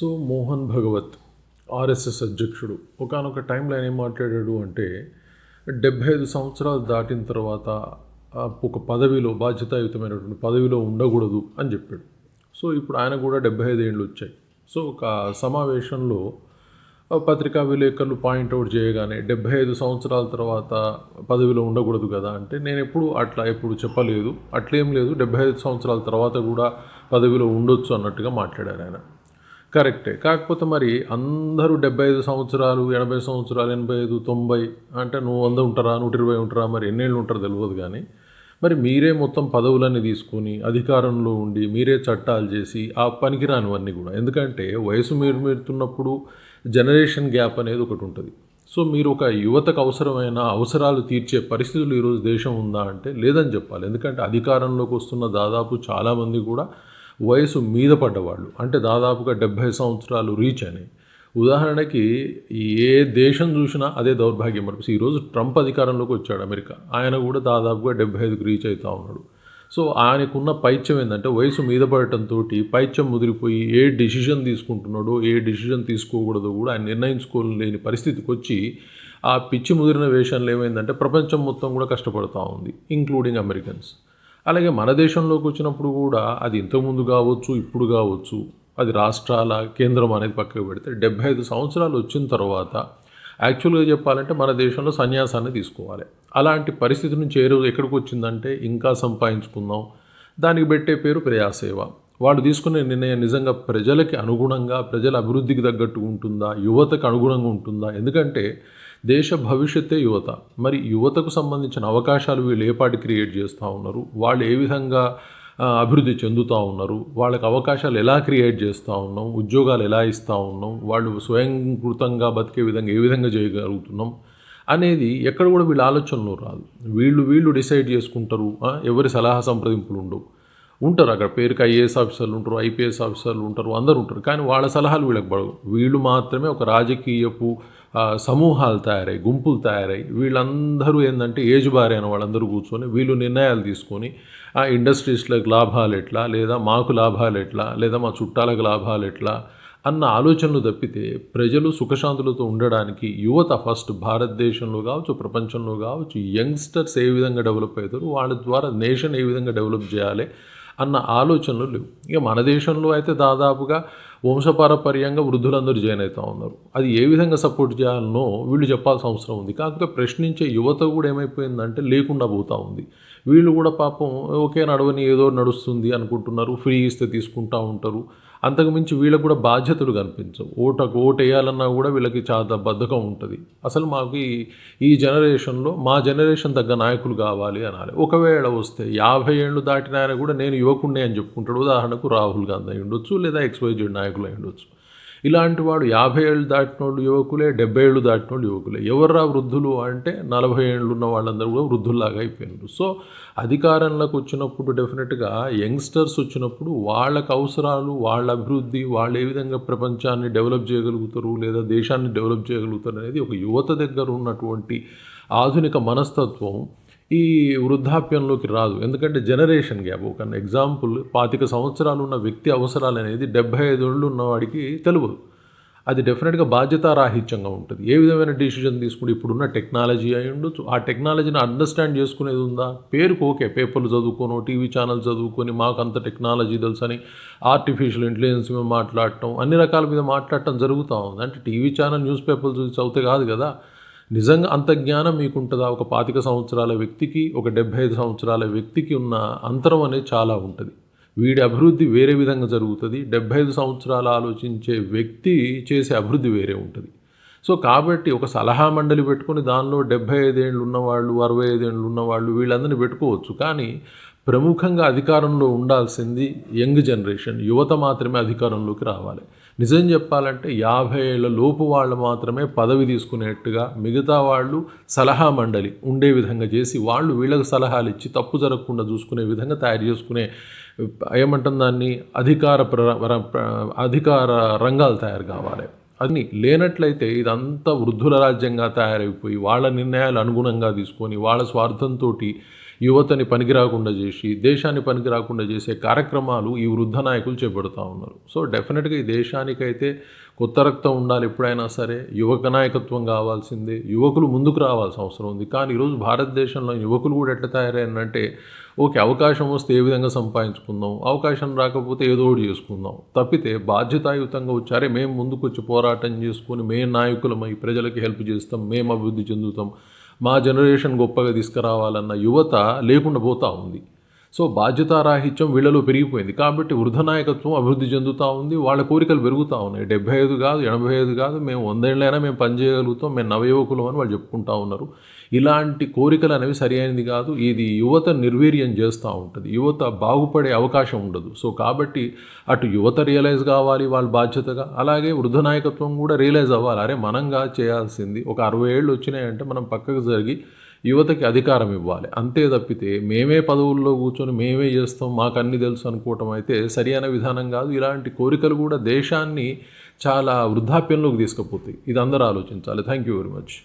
So Mohan Bhagwat RSS అధ్యక్షుడు. ఒకనొక టైంలో ఆయన ఏం మాట్లాడాడు అంటే డెబ్భై ఐదు సంవత్సరాలు దాటిన తర్వాత ఒక పదవిలో బాధ్యతాయుతమైనటువంటి పదవిలో ఉండకూడదు అని చెప్పాడు. సో ఇప్పుడు ఆయన కూడా డెబ్భై ఐదు ఏళ్ళు వచ్చాయి. సో ఒక సమావేశంలో పత్రికా విలేకరులు పాయింట్అవుట్ చేయగానే డెబ్బై ఐదు సంవత్సరాల తర్వాత పదవిలో ఉండకూడదు కదా అంటే నేను ఎప్పుడు అట్లా ఎప్పుడు చెప్పలేదు. అట్లేం లేదు. డెబ్బై ఐదు సంవత్సరాల తర్వాత కూడా పదవిలో ఉండొచ్చు అన్నట్టుగా మాట్లాడారు ఆయన. కరెక్టే. కాకపోతే మరి అందరూ డెబ్బై ఐదు సంవత్సరాలు ఎనభై సంవత్సరాలు ఎనభై ఐదు తొంభై అంటే నువ్వు వంద ఉంటారా నూట ఇరవై ఉంటారా మరి ఎన్నేళ్ళు ఉంటారో తెలియదు కానీ మరి మీరే మొత్తం పదవులన్నీ తీసుకొని అధికారంలో ఉండి మీరే చట్టాలు చేసి ఆ పనికిరానివన్నీ కూడా. ఎందుకంటే వయసు మీరు మీరుతున్నప్పుడు జనరేషన్ గ్యాప్ అనేది ఒకటి ఉంటుంది. సో మీరు ఒక యువతకు అవసరమైన అవసరాలు తీర్చే పరిస్థితులు ఈరోజు దేశం ఉందా అంటే లేదని చెప్పాలి. ఎందుకంటే అధికారంలోకి వస్తున్న దాదాపు చాలామంది కూడా వయసు మీద పడ్డవాళ్ళు. అంటే దాదాపుగా డెబ్భై సంవత్సరాలు రీచ్ అని. ఉదాహరణకి ఏ దేశం చూసినా అదే దౌర్భాగ్యం మరి ఈరోజు ట్రంప్ అధికారంలోకి వచ్చాడు అమెరికా. ఆయన కూడా దాదాపుగా డెబ్బై ఐదుకి రీచ్ అవుతూ ఉన్నాడు. సో ఆయనకున్న పైత్యం ఏంటంటే వయసు మీద పడటంతో పైత్యం ముదిరిపోయి ఏ డిసిజన్ తీసుకుంటున్నాడో ఏ డిసిజన్ తీసుకోకూడదో కూడా ఆయన నిర్ణయించుకోలేని పరిస్థితికి వచ్చి ఆ పిచ్చి ముదిరిన వేషంలో ఏమైందంటే ప్రపంచం మొత్తం కూడా కష్టపడుతూ ఉంది ఇంక్లూడింగ్ అమెరికన్స్ అలాగే మన దేశంలోకి వచ్చినప్పుడు కూడా అది ఇంతకుముందు కావచ్చు ఇప్పుడు కావచ్చు అది రాష్ట్రాల కేంద్రం అనేది పక్కకు పెడితే డెబ్బై ఐదు సంవత్సరాలు వచ్చిన తర్వాత యాక్చువల్గా చెప్పాలంటే మన దేశంలో సన్యాసాన్ని తీసుకోవాలి. అలాంటి పరిస్థితి నుంచి ఏ రోజు ఎక్కడికి వచ్చిందంటే ఇంకా సంపాదించుకుందాం. దానికి పెట్టే పేరు ప్రజాసేవ వాళ్ళు తీసుకునే నిర్ణయం నిజంగా ప్రజలకి అనుగుణంగా ప్రజల అభివృద్ధికి తగ్గట్టు ఉంటుందా యువతకు అనుగుణంగా ఉంటుందా? ఎందుకంటే దేశ భవిష్యత్తే యువత. మరి యువతకు సంబంధించిన అవకాశాలు వీళ్ళు ఏపాటి క్రియేట్ చేస్తూ ఉన్నారు? వాళ్ళు ఏ విధంగా అభివృద్ధి చెందుతూ ఉన్నారు? వాళ్ళకి అవకాశాలు ఎలా క్రియేట్ చేస్తూ ఉన్నాం? ఉద్యోగాలు ఎలా ఇస్తూ ఉన్నాం? వాళ్ళు స్వయంకృతంగా బతికే విధంగా ఏ విధంగా చేయగలుగుతున్నాం? అనేది ఎక్కడ కూడా వీళ్ళ ఆలోచనలో రాదు. వీళ్ళు వీళ్ళు డిసైడ్ చేసుకుంటారు. ఎవరి సలహా సంప్రదింపులు ఉండవు. ఉంటారు. అక్కడ పేరుకి ఐఏఎస్ ఆఫీసర్లు ఉంటారు ఐపీఎస్ ఆఫీసర్లు ఉంటారు అందరూ ఉంటారు. కానీ వాళ్ళ సలహాలు వీళ్ళకి పడవు. వీళ్ళు మాత్రమే ఒక రాజకీయపు సమూహాలు తయారయ్యి గుంపులు తయారయ్యి వీళ్ళందరూ ఏంటంటే ఏజ్ బారైన వాళ్ళందరూ కూర్చొని వీళ్ళు నిర్ణయాలు తీసుకొని ఆ ఇండస్ట్రీస్లకు లాభాలు ఎట్లా? లేదా మాకు లాభాలు ఎట్లా? లేదా మా చుట్టాలకు లాభాలు ఎట్లా? అన్న ఆలోచనలు తప్పితే ప్రజలు సుఖశాంతులతో ఉండడానికి యువత ఫస్ట్ భారతదేశంలో కావచ్చు ప్రపంచంలో కావచ్చు యంగ్స్టర్స్ ఏ విధంగా డెవలప్ అవుతారు వాళ్ళ ద్వారా నేషన్ ఏ విధంగా డెవలప్ చేయాలి అన్న ఆలోచనలు లేవు. ఇక మన దేశంలో అయితే దాదాపుగా వంశపారపర్యంగా వృద్ధులందరూ జాయిన్ అవుతూ ఉన్నారు. అది ఏ విధంగా సపోర్ట్ చేయాలనో వీళ్ళు చెప్పాల్సిన అవసరం ఉంది. కాకపోతే ప్రశ్నించే యువత కూడా ఏమైపోయిందంటే లేకుండా పోతూ ఉంది. వీళ్ళు కూడా పాపం ఓకే నడవని ఏదో నడుస్తుంది అనుకుంటున్నారు. ఫ్రీ ఇస్తే తీసుకుంటూ ఉంటారు. అంతకుమించి వీళ్ళకు కూడా బాధ్యతలు కనిపించవు. ఓటకు ఓటు వేయాలన్నా కూడా వీళ్ళకి చాలా బద్ధకం ఉంటుంది. అసలు మాకు ఈ- ఈ జనరేషన్లో మా జనరేషన్ తగ్గ నాయకులు కావాలి అనాలి. ఒకవేళ వస్తే యాభై ఏళ్ళు దాటిన ఆయన కూడా నేను యువకుండే అని చెప్పుకుంటాడు. ఉదాహరణకు రాహుల్ గాంధీ అయి ఉండొచ్చు లేదా ఎక్స్వైజెడ్ నాయకులు అయి ఉండొచ్చు. ఇలాంటి వాడు యాభై ఏళ్ళు దాటినోళ్ళు యువకులే డెబ్బై ఏళ్ళు దాటినోళ్ళు యువకులే. ఎవర్రా వృద్ధులు అంటే నలభై ఏళ్ళు ఉన్న వాళ్ళందరూ కూడా వృద్ధుల్లాగా అయిపోయినారు. సో అధికారంలోకి వచ్చినప్పుడు డెఫినెట్గా యంగ్స్టర్స్ వచ్చినప్పుడు వాళ్ళకు అవసరాలు వాళ్ళ అభివృద్ధి వాళ్ళు ఏ విధంగా ప్రపంచాన్ని డెవలప్ చేయగలుగుతారు లేదా దేశాన్ని డెవలప్ చేయగలుగుతారు అనేది ఒక యువత దగ్గర ఉన్నటువంటి ఆధునిక మనస్తత్వం. ఈ వృద్ధాప్యంలోకి రాదు. ఎందుకంటే జనరేషన్ గ్యాప్ ఒక ఎగ్జాంపుల్ పాతిక సంవత్సరాలు ఉన్న వ్యక్తి అవసరాలు అనేది డెబ్బై ఐదు ఏళ్ళు ఉన్నవాడికి తెలియదు అది డెఫినెట్గా బాధ్యతారాహిత్యంగా ఉంటుంది. ఏ విధమైన డిసిజన్ తీసుకుంటే ఇప్పుడున్న టెక్నాలజీ అయి ఉండొచ్చు. ఆ టెక్నాలజీని అండర్స్టాండ్ చేసుకునేది ఉందా? పేరుకు ఓకే. పేపర్లు చదువుకోను టీవీ ఛానల్ చదువుకొని మాకు అంత టెక్నాలజీ తెలుసు అని ఆర్టిఫిషియల్ ఇంటెలిజెన్స్ మీద మాట్లాడటం అన్ని రకాల మీద మాట్లాడటం జరుగుతూ ఉంది. అంటే టీవీ ఛానల్ న్యూస్ పేపర్లు చూసి చదివితే కాదు కదా. నిజంగా అంత జ్ఞానం మీకుంటుందా? ఒక పాతిక సంవత్సరాల వ్యక్తికి ఒక డెబ్భై ఐదు సంవత్సరాల వ్యక్తికి ఉన్న అంతరం అనేది చాలా ఉంటుంది. వీడి అభివృద్ధి వేరే విధంగా జరుగుతుంది. డెబ్భై ఐదు సంవత్సరాలు ఆలోచించే వ్యక్తి చేసే అభివృద్ధి వేరే ఉంటుంది. సో కాబట్టి ఒక సలహా మండలి పెట్టుకొని దానిలో డెబ్బై ఐదేళ్ళు ఉన్నవాళ్ళు అరవై ఐదేళ్ళు ఉన్నవాళ్ళు వీళ్ళందరినీ పెట్టుకోవచ్చు. కానీ ప్రముఖంగా అధికారంలో ఉండాల్సింది యంగ్ జనరేషన్ యువత మాత్రమే అధికారంలోకి రావాలి. నిజం చెప్పాలంటే యాభై ఏళ్ళ లోపు వాళ్ళు మాత్రమే పదవి తీసుకునేట్టుగా మిగతా వాళ్ళు సలహా మండలి ఉండే విధంగా చేసి వాళ్ళు వీళ్ళకి సలహాలు ఇచ్చి తప్పు జరగకుండా చూసుకునే విధంగా తయారు చేసుకునే ఏమంటాం దాన్ని అధికార ప్ర అధికార రంగాలు తయారు కావాలి. అది లేనట్లయితే ఇదంతా వృద్ధుల రాజ్యంగా తయారైపోయి వాళ్ళ నిర్ణయాలు అనుగుణంగా తీసుకొని వాళ్ళ స్వార్థంతో యువతని పనికి రాకుండా చేసి దేశాన్ని పనికి రాకుండా చేసే కార్యక్రమాలు ఈ వృద్ధ నాయకులు చేపడుతూ ఉన్నారు. సో డెఫినెట్గా ఈ దేశానికైతే కొత్త రక్తం ఉండాలి ఎప్పుడైనా సరే. యువక నాయకత్వం కావాల్సిందే. యువకులు ముందుకు రావాల్సిన అవసరం ఉంది. కానీ ఈరోజు భారతదేశంలో యువకులు కూడా ఎట్లా తయారైనంటే ఓకే అవకాశం వస్తే ఏ విధంగా సంపాదించుకుందాం? అవకాశం రాకపోతే ఏదో ఒకటి చేసుకుందాం. తప్పితే బాధ్యతాయుతంగా వచ్చారే మేము ముందుకు వచ్చి పోరాటం చేసుకొని మేము నాయకులమై ప్రజలకి హెల్ప్ చేస్తాం మేము అభివృద్ధి చెందుతాం. మా జనరేషన్ గొప్పగా తీసుకురావాలన్న యువత లేకుండా పోతా ఉంది. సో బాధ్యతారాహిత్యం వీళ్ళలో పెరిగిపోయింది. కాబట్టి వృద్ధ నాయకత్వం అభివృద్ధి చెందుతూ ఉంది. వాళ్ళ కోరికలు పెరుగుతూ ఉన్నాయి. డెబ్బై ఐదు కాదు ఎనభై ఐదు కాదు మేము వందేళ్ళైనా మేము పనిచేయగలుగుతాం మేము నవయువకులు అని వాళ్ళు చెప్పుకుంటా ఉన్నారు. ఇలాంటి కోరికలు అనేవి సరి కాదు. ఇది యువత నిర్వీర్యం చేస్తూ ఉంటుంది. యువత బాగుపడే అవకాశం ఉండదు. సో కాబట్టి అటు యువత రియలైజ్ కావాలి వాళ్ళ బాధ్యతగా. అలాగే వృద్ధ నాయకత్వం కూడా రియలైజ్ అవ్వాలి. అరే మనంగా చేయాల్సింది. ఒక అరవై ఏళ్ళు వచ్చినాయంటే మనం పక్కకు జరిగి యువతకి అధికారం ఇవ్వాలి. అంతే తప్పితే మేమే పదవుల్లో కూర్చొని మేమే చేస్తాం మాకు అన్ని తెలుసు అనుకోవటం అయితే సరియైన విధానం కాదు. ఇలాంటి కోరికలు కూడా దేశాన్ని చాలా వృద్ధాప్యంలోకి తీసుకుపోతాయి. ఇది అందరూ ఆలోచించాలి. Thank you very much